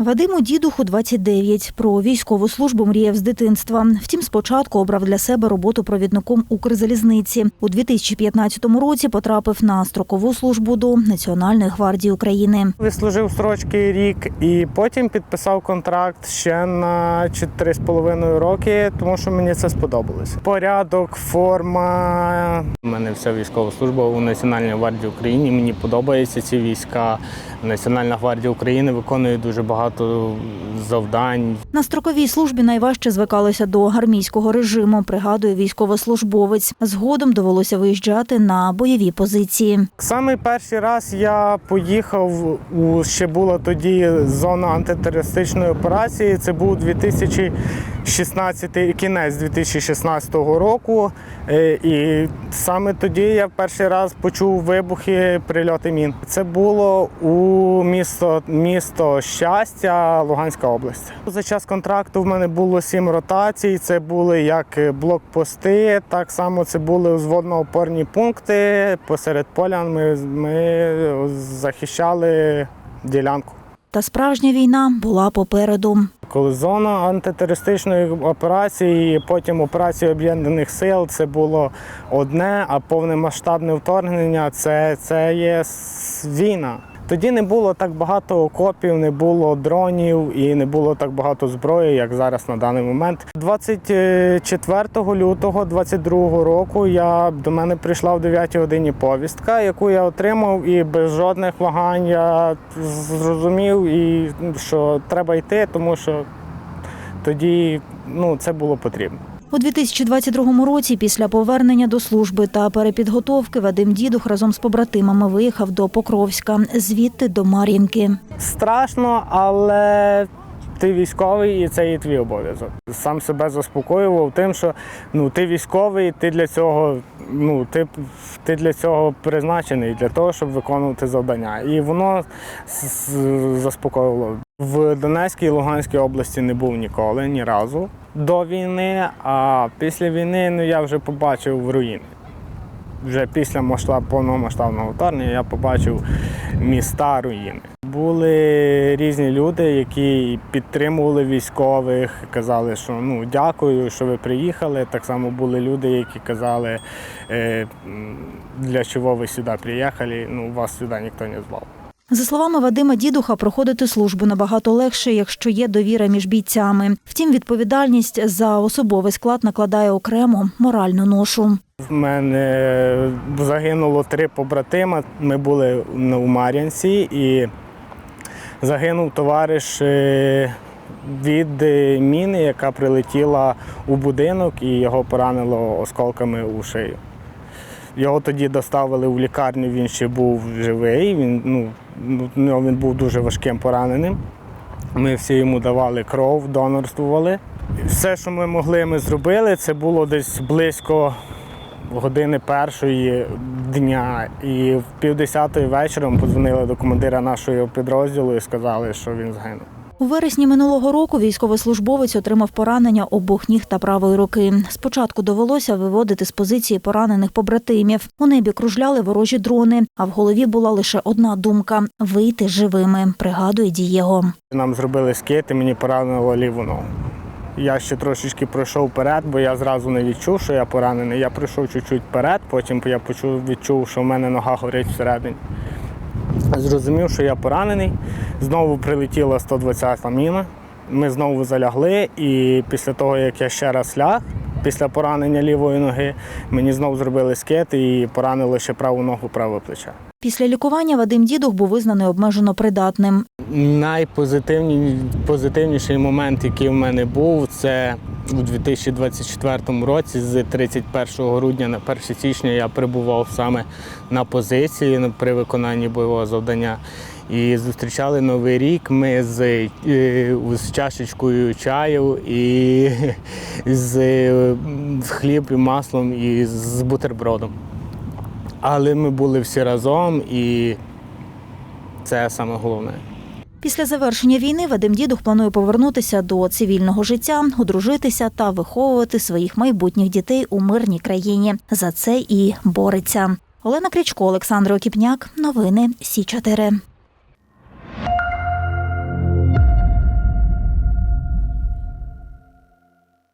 Вадиму дідуху 29. Про військову службу мріяв з дитинства. Втім, спочатку обрав для себе роботу провідником Укрзалізниці. У 2015 році потрапив на строкову службу до Національної гвардії України. Відслужив строчки рік і потім підписав контракт ще на 4,5 роки, тому що мені це сподобалось. Порядок, форма. У мене вся військова служба у Національній гвардії України. Мені подобаються ці війська. Національна гвардія України виконує дуже багато завдань. На строковій службі найважче звикалося до армійського режиму, пригадує військовослужбовець. Згодом довелося виїжджати на бойові позиції. Саме перший раз я поїхав у ще була тоді зона антитерористичної операції. Це був 2016 кінець 2016 року. Е, І саме тоді я перший раз почув вибухи, прильоти мін. Це було у місто, місто щастя, Луганська область. За час контракту в мене було сім ротацій. Це були як блокпости, так само це були взводно-опорні пункти. Посеред поля ми, ми захищали ділянку. Та справжня війна була попереду. Коли зона антитерористичної операції, потім операції об'єднаних сил, це було одне, а повномасштабне вторгнення це, це є війна. Тоді не було так багато окопів, не було дронів і не було так багато зброї, як зараз на даний момент. 24 лютого 22 року я до мене прийшла в 9 годині повістка, яку я отримав, і без жодних вагань я зрозумів, і що треба йти, тому що тоді ну, це було потрібно. У 2022 році, після повернення до служби та перепідготовки, Вадим Дідух разом з побратимами виїхав до Покровська, звідти до Мар'їнки. Страшно, але ти військовий і це є твій обов'язок. Сам себе заспокоював тим, що ну ти військовий, ти для цього, ну ти, ти для цього призначений для того, щоб виконувати завдання. І воно заспокоювало. В Донецькій і Луганській області не був ніколи, ні разу до війни. А після війни ну я вже побачив руїни. Вже після масштаб, повномасштабного вторгнення я побачив міста руїни. Були різні люди, які підтримували військових, казали, що ну дякую, що ви приїхали. Так само були люди, які казали, е, для чого ви сюди приїхали, ну вас сюди ніхто не звав. За словами Вадима Дідуха, проходити службу набагато легше, якщо є довіра між бійцями. Втім, відповідальність за особовий склад накладає окремо моральну ношу. В мене загинуло три побратима. Ми були у Мар'янці і загинув товариш е, від е, міни, яка прилетіла у будинок і його поранило осколками у шию. Його тоді доставили в лікарню, він ще був живий, він, ну, він був дуже важким пораненим. Ми всі йому давали кров, донорствували. Все, що ми могли, ми зробили. Це було десь близько години першої дня. І в півдесятої вечором подзвонили до командира нашого підрозділу і сказали, що він згинув. У вересні минулого року військовослужбовець отримав поранення обох ніг та правої руки. Спочатку довелося виводити з позиції поранених побратимів. У небі кружляли ворожі дрони, а в голові була лише одна думка вийти живими. Пригадує Дієго. Нам зробили скид і мені поранило ліву ногу. Я ще трошечки пройшов вперед, бо я зразу не відчув, що я поранений. Я пройшов чуть-чуть вперед, потім я відчув, що в мене нога горить всередині. Зрозумів, що я поранений. Знову прилетіла 120-та міна. Ми знову залягли, і після того, як я ще раз ляг, після поранення лівої ноги, мені знову зробили скид і поранило ще праву ногу, праве плече. Після лікування Вадим Дідух був визнаний обмежено придатним. Найпозитивніший момент, який в мене був, це у 2024 році, з 31 грудня на 1 січня я перебував саме на позиції при виконанні бойового завдання. І зустрічали новий рік ми з, е, з чашечкою чаю і з хліб і маслом і з бутербродом. Але ми були всі разом, і це саме головне. Після завершення війни Вадим Дідух планує повернутися до цивільного життя, одружитися та виховувати своїх майбутніх дітей у мирній країні. За це і бореться. Олена Крічко, Олександр Окіпняк. Новини Сі 4